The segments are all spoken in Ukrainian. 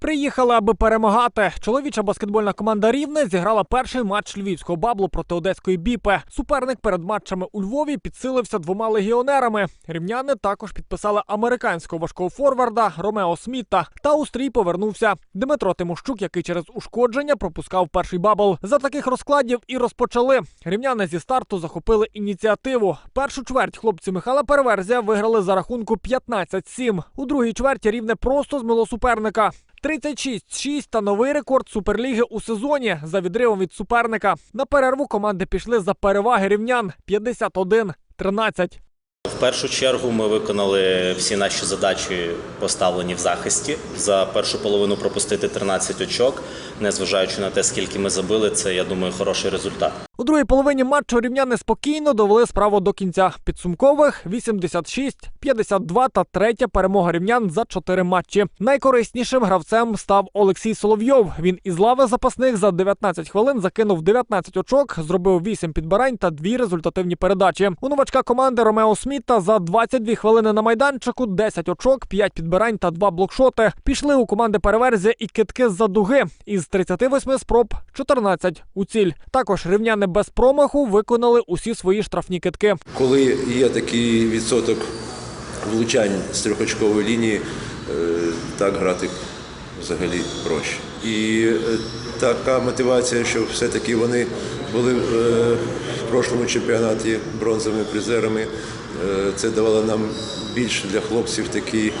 Приїхали, аби перемагати. Чоловіча баскетбольна команда Рівне зіграла перший матч львівського баблу проти одеської біпи. Суперник перед матчами у Львові підсилився двома легіонерами. Рівняни також підписали американського важкого форварда Ромео Сміта. Та у стрій повернувся Дмитро Тимощук, який через ушкодження пропускав перший бабл. За таких розкладів і розпочали. Рівняни зі старту захопили ініціативу. Першу чверть хлопці Михайла Переверзя виграли за рахунку 15-7. У другій чверті рівне просто змило суперника. 36-6 та новий рекорд суперліги у сезоні за відривом від суперника. На перерву команди пішли за переваги рівнян 51-13. Першу чергу ми виконали всі наші задачі, поставлені в захисті. За першу половину пропустити 13 очок, незважаючи на те, скільки ми забили, це я думаю хороший результат. У другій половині матчу рівняни спокійно довели справу до кінця. Підсумкових 86-52 та третя перемога рівнян за чотири матчі. Найкориснішим гравцем став Олексій Соловйов. Він із лави запасних за 19 хвилин закинув 19 очок, зробив 8 підбирань та дві результативні передачі. У новачка команди Ромео Сміта за 22 хвилини на майданчику 10 очок, 5 підбирань та 2 блокшоти. Пішли у команди переверзія і китки з-за дуги. Із 38 спроб 14 у ціль. Також рівняни без промаху виконали усі свої штрафні китки. Коли є такий відсоток влучань з трьохочкової лінії, е, так грати взагалі проще. І е, така мотивація, що все-таки вони були е, в прошлому чемпіонаті бронзовими призерами, е, це давало нам більше для хлопців такий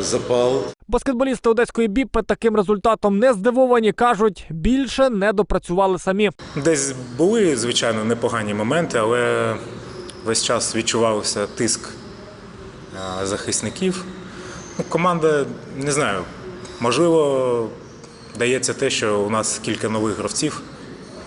запал. Баскетболісти одеської біпи таким результатом не здивовані. кажуть, більше не допрацювали самі. Десь були, звичайно, непогані моменти, але весь час відчувався тиск захисників. Ну, команда, не знаю, можливо, дається те, що у нас кілька нових гравців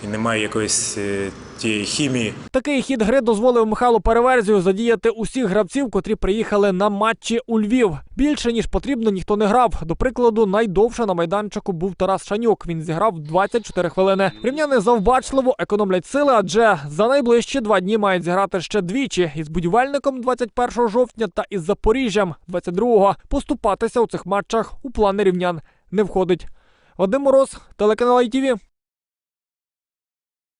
і немає якоїсь е, тієї хімії. Такий хід гри дозволив Михайлу Переверзію задіяти усіх гравців, котрі приїхали на матчі у Львів. Більше ніж потрібно, ніхто не грав. До прикладу, найдовше на майданчику був Тарас Шанюк. Він зіграв 24 хвилини. Рівняни завбачливо економлять сили, адже за найближчі два дні мають зіграти ще двічі із будівельником 21 жовтня та із Запоріжжям 22-го. Поступатися у цих матчах у плани рівнян не входить. Вадим Мороз, телеканал ITV.